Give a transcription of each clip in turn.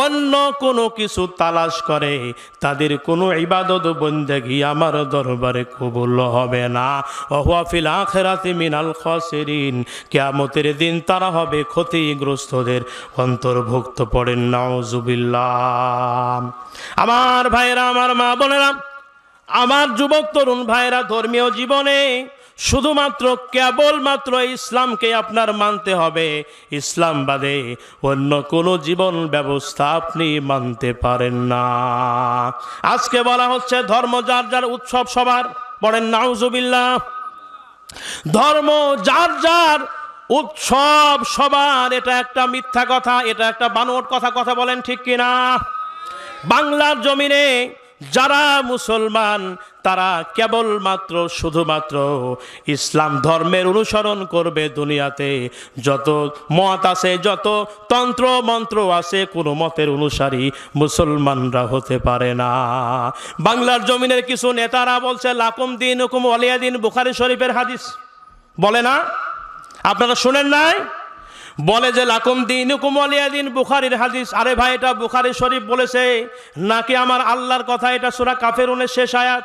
অন্য কোনো কিছু তালাশ করে, তাদের কোনো ইবাদত বন্দেগি আমার দরবারে কবুল হবে না। অহুয়াফিল আখেরাতে মিনাল খসেরিন, কেয়ামতের দিন তারা হবে ক্ষতিগ্রস্তদের অন্তর্ভুক্ত পড়েন নাওজুবিল্লাহ আমার ভাইরা, আমার মা বোনেরা, আমার যুবক তরুণ ভাইরা, ধর্মীয় জীবনে শুধুমাত্র কেবলমাত্র ইসলামকে আপনার মানতে হবে। ইসলাম বাদে অন্য কোনো জীবন ব্যবস্থা আপনি মানতে পারেন না। আজকে বলা হচ্ছে ধর্ম যার যার উৎসব সবার পড়েন নাউজুবিল্লাহ। ধর্ম যার যার উৎসব সবার, এটা একটা মিথ্যা কথা, এটা একটা বানোট কথা কথা বলেন ঠিক কিনা? বাংলার জমিনে যারা মুসলমান, তারা কেবলমাত্র, শুধুমাত্র ইসলাম ধর্মের অনুসরণ করবে দুনিয়াতে। যত মত আছে, যত তন্ত্র, মন্ত্র আছে, কোনো মতের অনুসারী মুসলমানরা হতে পারে না। বাংলার জমিনের কিছু নেতারা বলছে, লাকুম দিন হুকুম অলিয়া দিন বুখারি শরীফের হাদিস। বলে না? আপনারা শুনেন নাই? বলে যে লাকুম দিন দিন বুখারির হাদিস। আরে ভাই, এটা বুখারি শরীফ বলেছে, নাকি আমার আল্লাহর কথা, এটা সুরা কাফেরুনের শেষ আয়াত?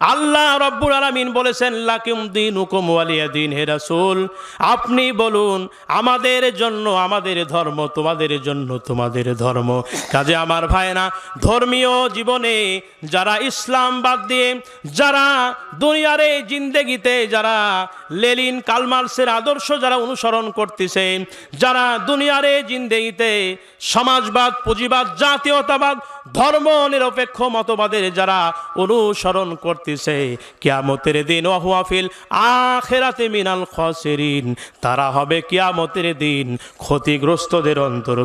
আল্লাহ রব্বুল আলামিন বলেছেন, লাকিম দিন হুকুম ওয়ালিয়া দিন, হে রাসূল, আপনি বলুন, আমাদের জন্য, আমাদের ধর্ম তোমাদের জন্য তোমাদের ধর্ম। কাজে আমার ভাইনা ধর্মীয় জীবনে যারা ইসলাম বাদ দিয়ে, যারা দুনিয়ারে জিন্দেগিতে, যারা লেলিন কালমার্সের আদর্শ যারা অনুসরণ করতেছে, যারা দুনিয়ারে জিন্দেগিতে সমাজবাদ, পুঁজিবাদ, জাতীয়তাবাদ ধর্ম নিরপেক্ষ মতবাদের যারা অনুসরণ করতেছে, কিয়ামতের দিন ওয়াহুয়াফিল আখেরাতে মিনাল খসেরিন, তারা হবে কিয়ামতের দিন ক্ষতিগ্রস্তদের অন্তর